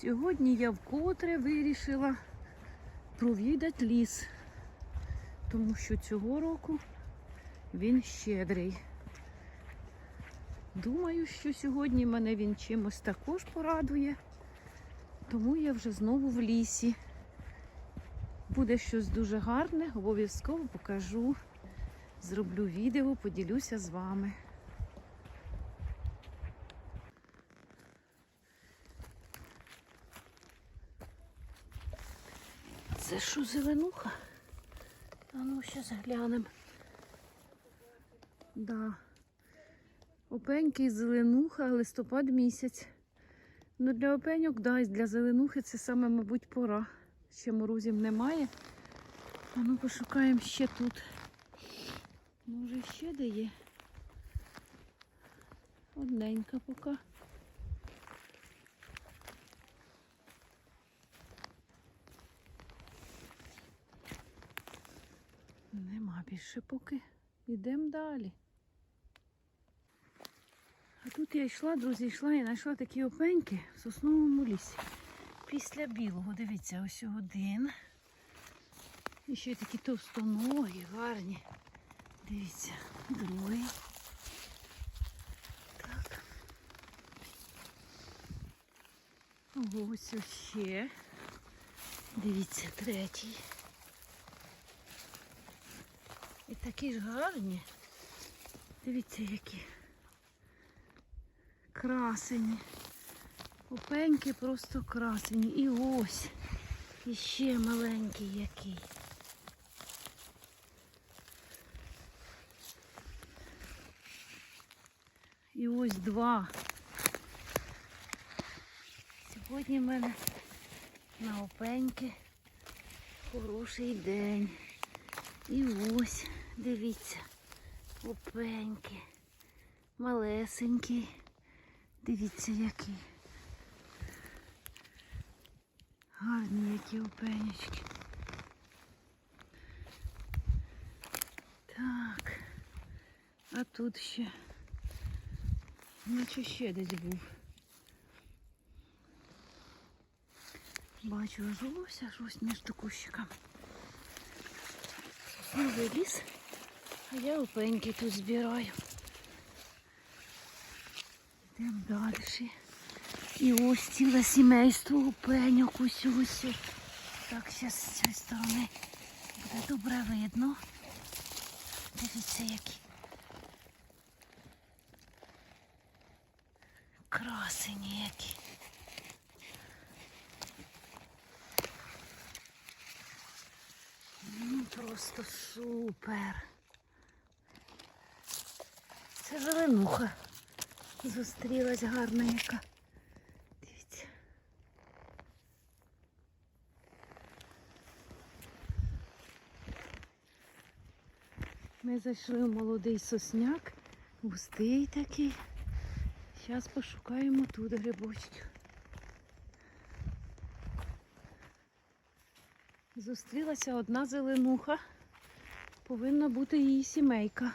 Сьогодні я вкотре вирішила провідати ліс, тому що цього року він щедрий. Думаю, що сьогодні мене він чимось також порадує, тому я вже знову в лісі. Буде щось дуже гарне, обов'язково покажу. Зроблю відео, поділюся з вами. Це що зеленуха? А ну ще заглянемо. Да. Опеньки, зеленуха, листопад місяць. Ну для опеньок, да, і для зеленухи це саме, мабуть, пора. Ще морозів немає. А ну пошукаємо ще тут. Може ще де є? Одненька поки. Більше поки. Йдемо далі. А тут я йшла, друзі, йшла і знайшла такі опеньки в сосновому лісі. Після білого, дивіться, ось один. І ще такі товстоногі, гарні. Дивіться, другий. Так. Ось ще. Дивіться, третій. І такі ж гарні. Дивіться, які. Красені. Опеньки просто красені. І ось. І ще маленький який. І ось два. Сьогодні в мене на опеньки хороший день. І ось, дивіться, опеньки. Малесенький. Дивіться, який. Гарні які опенечки. Так. А тут ще. Наче ще десь був. Бачу аж ось, аж ось між кущиками. Новий ліс, а я опеньки тут збираю. Йдемо далі. І ось ціле сімейство опеньок ось. Так, зараз з цієї сторони буде добре видно. Дивіться, які. Красені які. Ну, просто супер. Це зеленуха. Зустрілась гарна яка. Дивіться. Ми зайшли в молодий сосняк, густий такий. Зараз пошукаємо тут грибочків. Зустрілася одна зеленуха. Повинна бути її сімейка.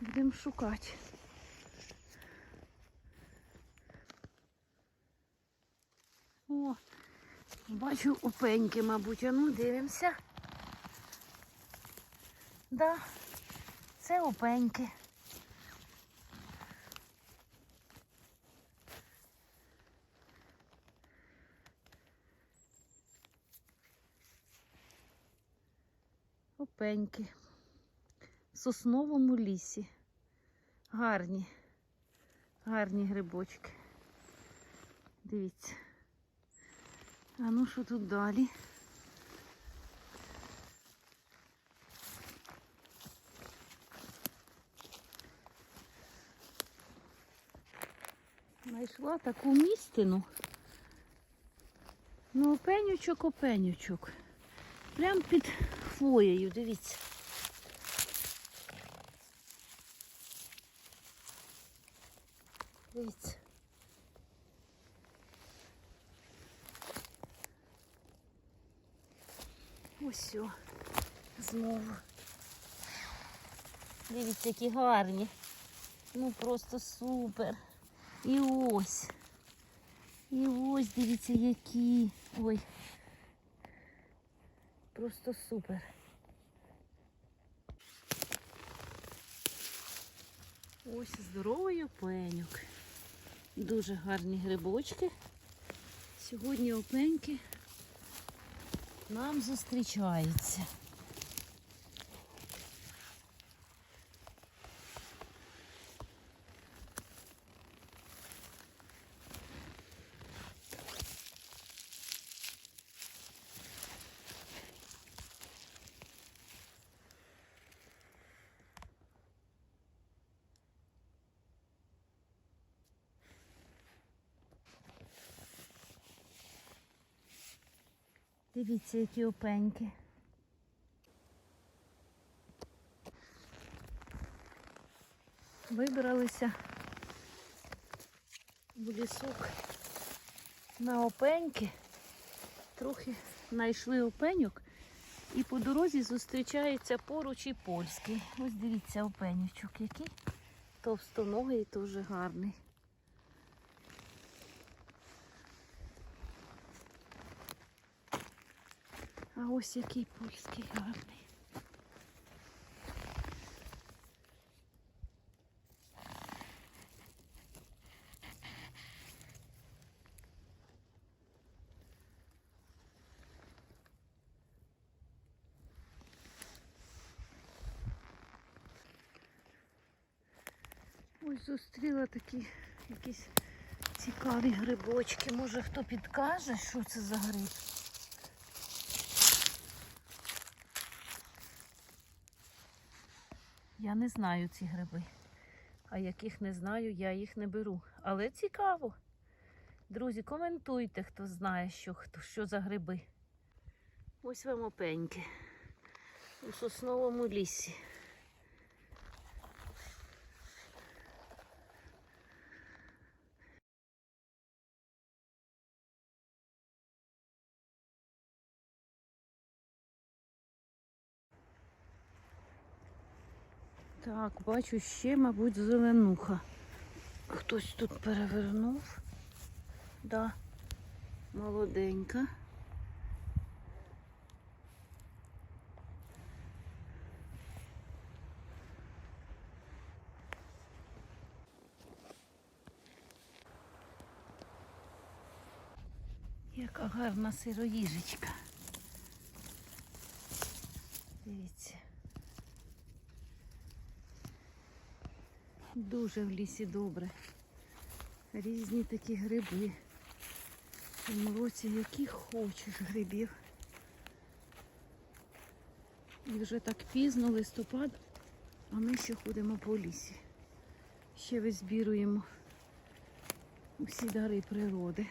Будемо шукати. О, бачу опеньки, мабуть. А ну дивимося. Да, це опеньки. Опеньки. Сосновому лісі. Гарні. Гарні грибочки. Дивіться. А ну що тут далі? Знайшла таку містину. Ну, опенючок, опенючок. Прям під хвоєю, дивіться. Дивіться. Ось знову. Дивіться, які гарні. Ну просто супер. І ось. І ось дивіться, які. Ой. Просто супер. Ось здоровий опеньок. Дуже гарні грибочки. Сьогодні опеньки нам зустрічаються. Дивіться, які опеньки. Вибралися в лісок на опеньки. Трохи знайшли опеньок і по дорозі зустрічається поруч і польський. Ось дивіться опенючок який. Товстоногий, дуже гарний. А ось який польський гарний. Ось зустріла такі якісь цікаві грибочки. Може хто підкаже, що це за гриб? Я не знаю ці гриби. А яких не знаю, я їх не беру. Але цікаво. Друзі, коментуйте, хто знає, що, хто, що за гриби. Ось вам опеньки. У сосновому лісі. Так, бачу ще, мабуть, зеленуха. Хтось тут перевернув. Да, молоденька. Яка гарна сироїжечка. Дивіться. Дуже в лісі добре. Різні такі гриби. В році які хочеш грибів. І вже так пізно листопад, а ми ще ходимо по лісі. Ще визбіруємо усі дари природи.